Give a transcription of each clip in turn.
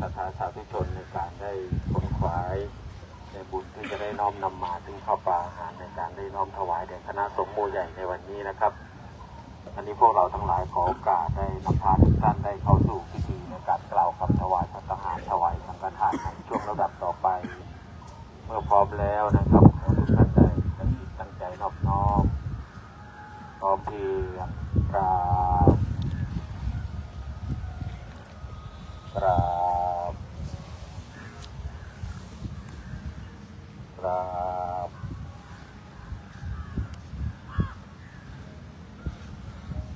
ศรัทธาสาธุชนในการได้ขนขวายในบุญที่จะได้น้อมนำมาถึงข้าวปลาอาหารในการได้น้อมถวายแด่คณะสงฆ์โมใหญ่ในวันนี้นะครับ อันนี้พวกเราทั้งหลายขอโอกาสได้นำพาทุกท่านได้เข้าสู่พิธีในการกล่าวคำถวายพระทหารถวายสังฆทานในช่วงระดับต่อไป เมื่อพร้อมแล้วนะครับขอทุกท่านได้ตั้งจิตตั้งใจนอบน้อมพร้อมเพียงกราบกราบกราบ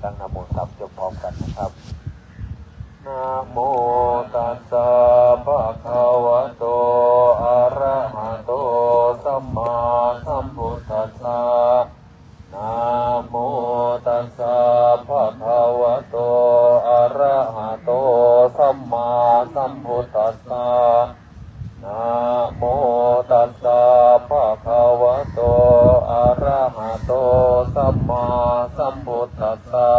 ตั้งนะโมสามจบพร้อมกันนะครับ นะโมตัสสะภะคะวะโต อะระหะโต สัมมาสัมพุทธัสสะ นะโมตัสสะภะคะวะโต อะระหะโต สัมมาสัมพุทธัสสะ นะโมตัสสะภะคะวะโต อะระหะโต สัมมาสัมพุทธัสสะ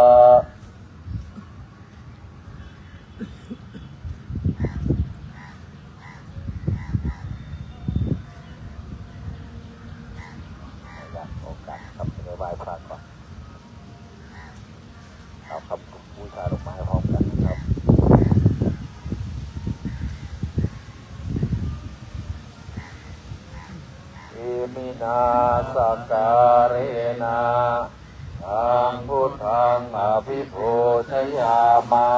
อยากโอกาสครับจะไหว้พระก่อนเอาคำบูชาดอกไม้พร้อมกันนะครับ อิมินาสการเรนะ ทังพุทธังอภิปูชยามา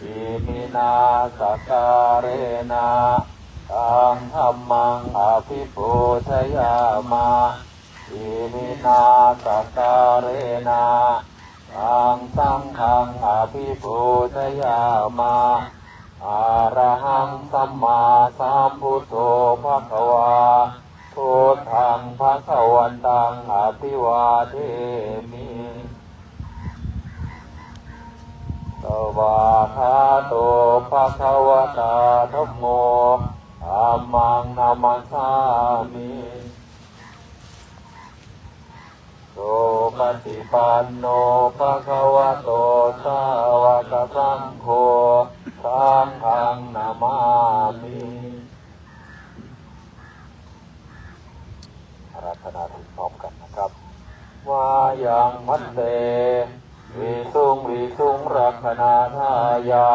อิมินาสการเรนะทังธรรมังอภิปูชยามาอิมินาสการเรนะทังสังฆังอภิปูชยามาอะระหังสัมมาสัมพุทโธภะคะวาพุทธังภะคะวันตังอภิวาเทมส วาคาโตภะคะวะตาธัมโมธัมมังนามัสสามิโสปฏิปันโนภะคะวะโตสาวกสังโฆสังฆังนามามิอารัธนาถึงพร้อมกันนะครับวายังมันเต วิสุงวิสุงรักขณาทายา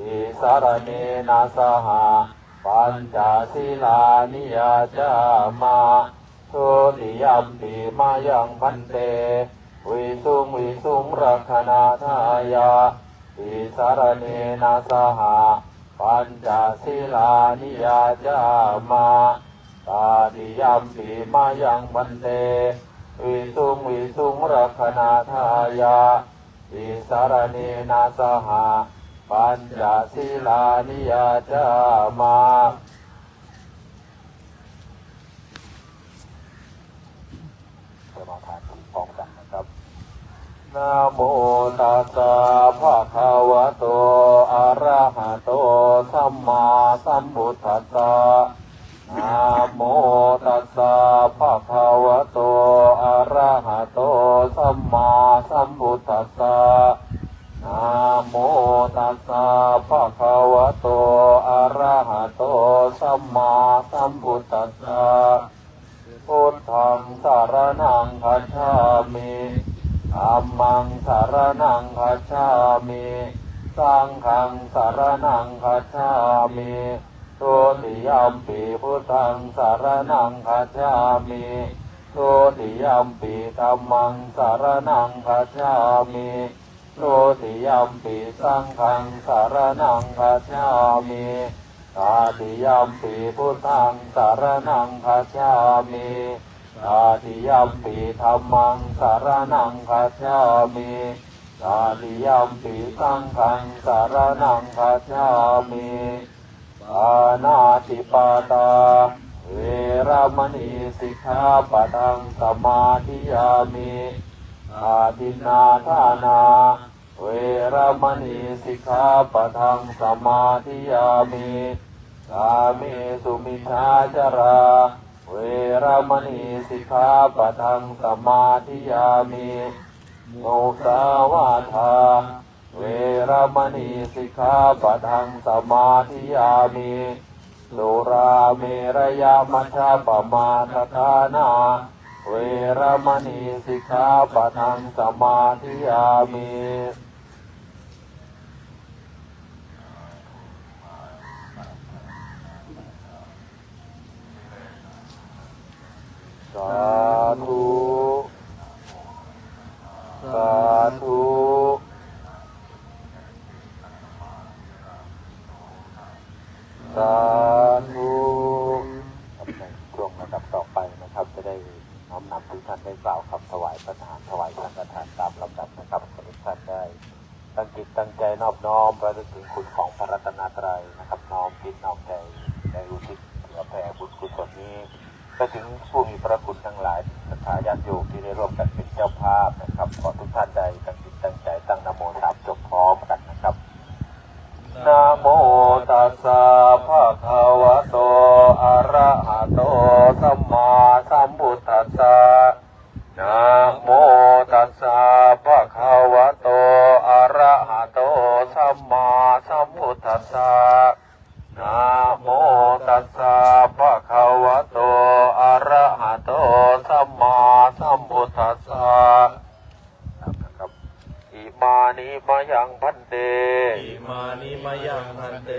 อิสารเนนาสหาปัญจศีลานิยาจามาโทติยัมปีมายังมันเต วิสุงวิสุงรักขณาทายาอิสารเนนาสหาปัญจศีลานิยาจามาตาติยัมปีมายังมันเต วิสุงวิสุงรักณาทายาอิสารเนนาสหาปัญจศีลานิยาจามาสมาทานพร้อมกันนะครับนะโมตัสสะภะคะวะโต อะระหะโต สัมมาสัมพุทธัสสะ นะโมตัสสะภะคะวะโต อะระหะโต สัมมาสัมพุทธัสสะ พุทธังสารนังคัจฉามิธัมมังสารนังคัจฉามิสังฆังสารนังคัจฉามิทุติยัมปีพุทธังสารนังคัจฉามิ ทุติยัมปีธัมมังสารนังคัจฉามิทุติยัมปีสังฆังสารนังคัจฉามิตาติยัมปีพุทธังสารนังคัจฉามิตาติยัมปีธัมมังสารนังคัจฉามิตาติยัมปีสังฆังสารนังคัจฉามิปานาติปาตา มณีสิกขาปะทังสมาธิยามิอาทินาทานา เวรมณีสิกขาปะทังสมาธิยามิกาเมสุมิชาจารา เวรมณีสิกขาปะทังสมาธิยามิโมสาวาทา เวเวรมณีสิกขาปะทังสมาธิยามิ สุราเมรยามัชฌปมาทฐานา เวรมณีสิกขาปะทังสมาธิยามิสาธุ สาธุ สาธุครับในช่วงระดับต่อไปนะครับ จะได้น้อมนำทุกท่านได้กล่าวคำถวายประทานถวายสังฆทานตามลำดับนะครับขอให้ทุกท่านได้ ตั้งจิตตั้งใจนอบน้อมระลึกถึงคุณของพระรั ตนตรัยนะครับน้อมคิดน้อมใจในอุทิศเผื่อแผ่บุญกุศลนี้ไปถึงผู้มีพระคุณทั้งหลายศรัทธาญาติโยมที่ได้ร่วมกันเป็นเจ้าภาพนะครับขอทุกท่านได้ตั้งจิตตั้งใจตั้งนโมสามจบพร้อมกันนะครับนะโมตัสสะภะคะวะโตอะระหะโตสัมมาสัมพุทธัสสะนะโมตัสสะภะคะวะโต อะระหะโต สัมมาสัมพุทธัสสะนะครับอิมานิมายังพันเต อิมานิมยังพันเต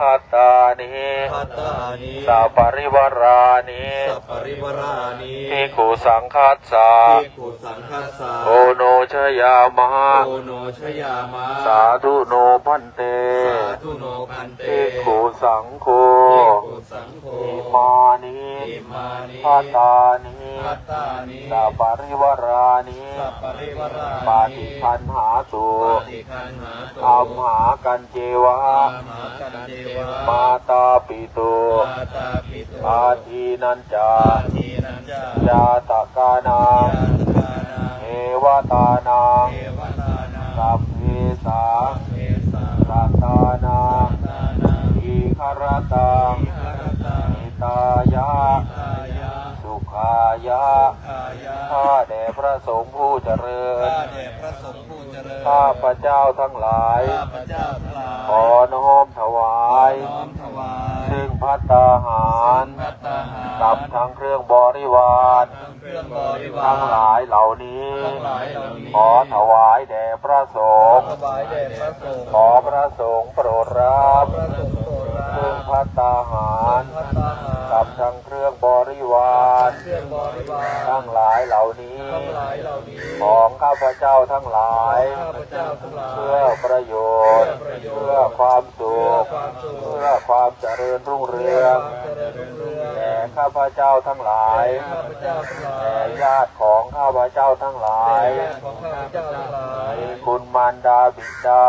พัตตานิ พัตตานิ สัปริวารา นิสัพปริวรานิภิกขุสังคัสสะภิกขุสังฆสสะโอโนชยามะโอโนชยามะ สาธุโนพันเตสา ธุโนพันเตภิกขุสังโฆภิกขุสังโฆอิมานิอิมานิพัตตานิพัตตานิสัปริวารานิสัพปริวราปานิฏิคันหาตุปาติคันหาตุอัมหากันเจวะอามหากันเทวะมาตาปิตุมาตาปิตุอาทีนันจาอาทีนันจายาตกานายาตกานาเอวตานังเทวตานาสัพเพสา เทสา สัตตานัง ตานา อีคาร ตังอิหาตังอิตายะ สุขายะข้าแด่พระสงฆ์ผู้เจริญข้าแด่พระสงฆ์ผู้เจริญ ข้าพระเจ้าทั้งหลาย ขอน้อมถวาย ซึ่งพัตตาหารตตาหารกับทั้งเครื่องบริวารทั้งเครื่องบริวารทั้งหลายเหล่านี้ ขอถวายแด่พระสงฆ์ ขอพระสงฆ์โปรดรับ พระสงฆ์โปรดรับซึ่งพัตตาหารพัตตาหารกับทั้งเครื่องบริวารเครื่องบริวารทั้งหลายเหล่านี้ทั้งหลายเหล่านี้ ของข้าพเจ้าทั้งหลายข้าพเจ้าทั้งหลายเพื่อประโยชน์เพื่อประโยชน์เพื่อความสุขเพื่อความสุข เพื่อความเจริญรุ่งเรือง ข้าพเจ้าทั้งหลายข้าพเจ้าทั้งหลาแด่ยญาติของข้าพเจ้าทั้งหลายแด่ญาติของข้าพเจ้าทั้งหลายมีคุณมารดาบิดา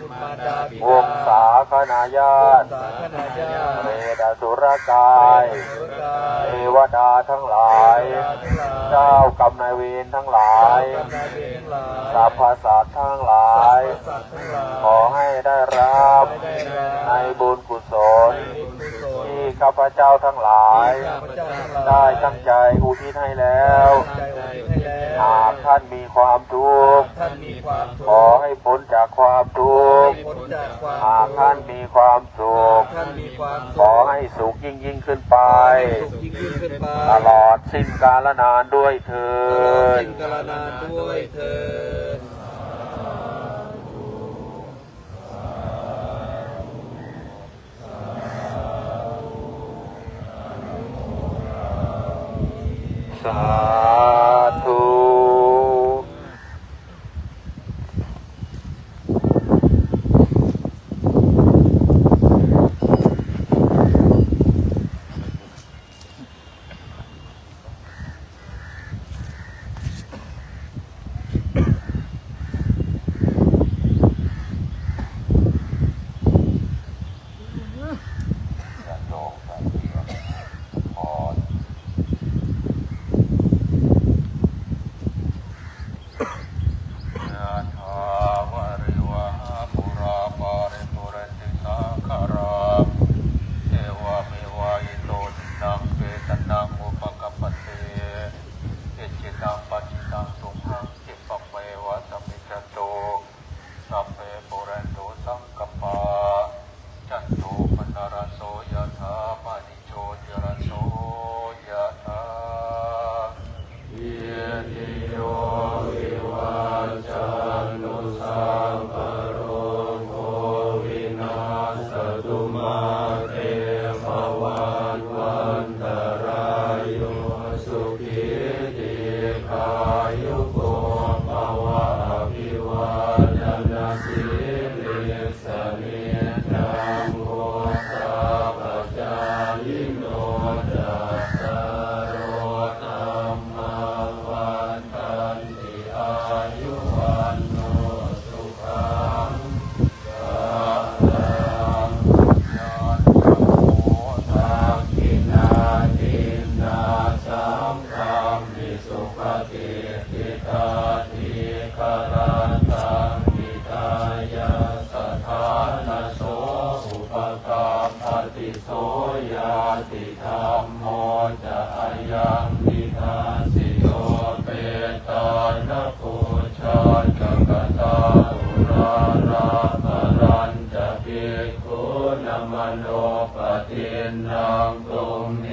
คุณมารดาบิดาวงศาคณาญาติสาคณาญาติเรดอสุรกายสุรกาเทยวดาทั้งหลายทั้งหลายเจ้ากรรมนายเวรทั้งหลาย เจ้ากรรมนายเวรทั้งหลายสรรพสัตว์ทั้งหลายสัตว์ทั้งหลาย ขอให้ได้รับ ให้ได้รับ ในบุญกุศล ในบุญกุศล ที่ ข้าพเจ้าทั้งหลายข้าพเจ้าทั้งหลาย ได้ตั้งใจอุทิศให้แล้วใจอุทิศให้แล้วหากท่านมีความทุกข์ท่านมีความทุกข์ขอให้พ้นจากความทุกข์ให้พ้นจากความหากท่านมีความสุขท่านมีความสุขขอให้สุขยิ่งยิ่งขึ้นไปสุขยิ่งยิ่งขึ้นไป ตลอดสิ้นกาลนานด้วยเถิตลอด สิ้นกา ยังนิทาสิโยเปตานะปูชาจักตาอุราราภรันจะภิกขุนมโนปฏินังตุมเห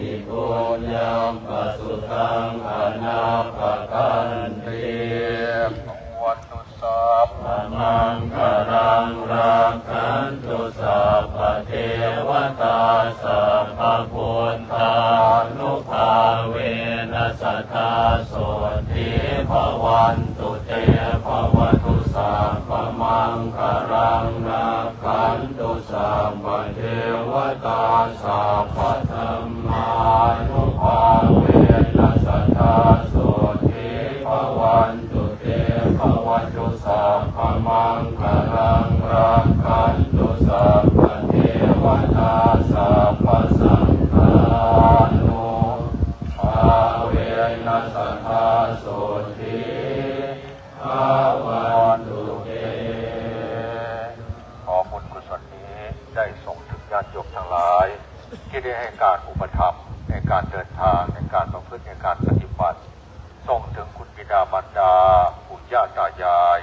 หิปุญญังปสุทังอนาปกันติวัตุสัพพมังคารังรักขันตุสัพพเทวตาสัพพพุทธานุ เวนัสทธาโสติภวันตุเตภวตุสัพพมังคารังรักขันตุสัพพเทวตาสัพพธรรมานุภาเวนัสทธาโสติภวันตุเตภวตุสัพพมังคารังรักขันตุสัพ ในการเดินทางในการประพฤติในการปฏิบัติส่งถึงคุณบิดามารดาปู่ย่าตายาย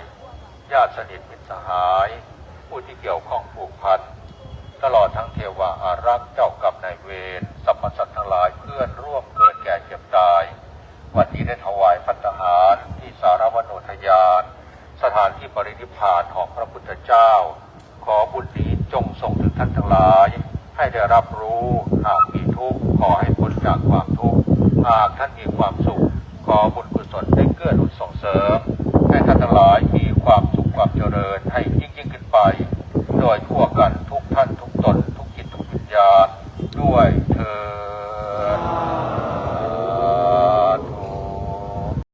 ญาติสนิทมิตรสหาย ผู้ที่เกี่ยวข้องผูกพันตลอดทั้งเทวาอารักษ์เจ้ากรรมนายเวรสรรพสัตว์ทั้งหลายเพื่อนร่วมเกิดแก่เจ็บตาย วันนี้ได้ถวายพัฒหารที่สารวโนทยาน สถานที่ปรินิพานของพระพุทธเจ้า ขอบุญนี้จงส่งถึงท่านทั้งหลาย ให้ได้รับรู้หากมีทุกข์ขอให้ จากความทุกข์หากท่านมีความสุข ขอบุญกุศลได้เกื้อหนุนส่งเสริม ให้ท่านทั้งหลายมีความสุขความเจริญให้ยิ่งยิ่งขึ้นไป โดยทั่วกัน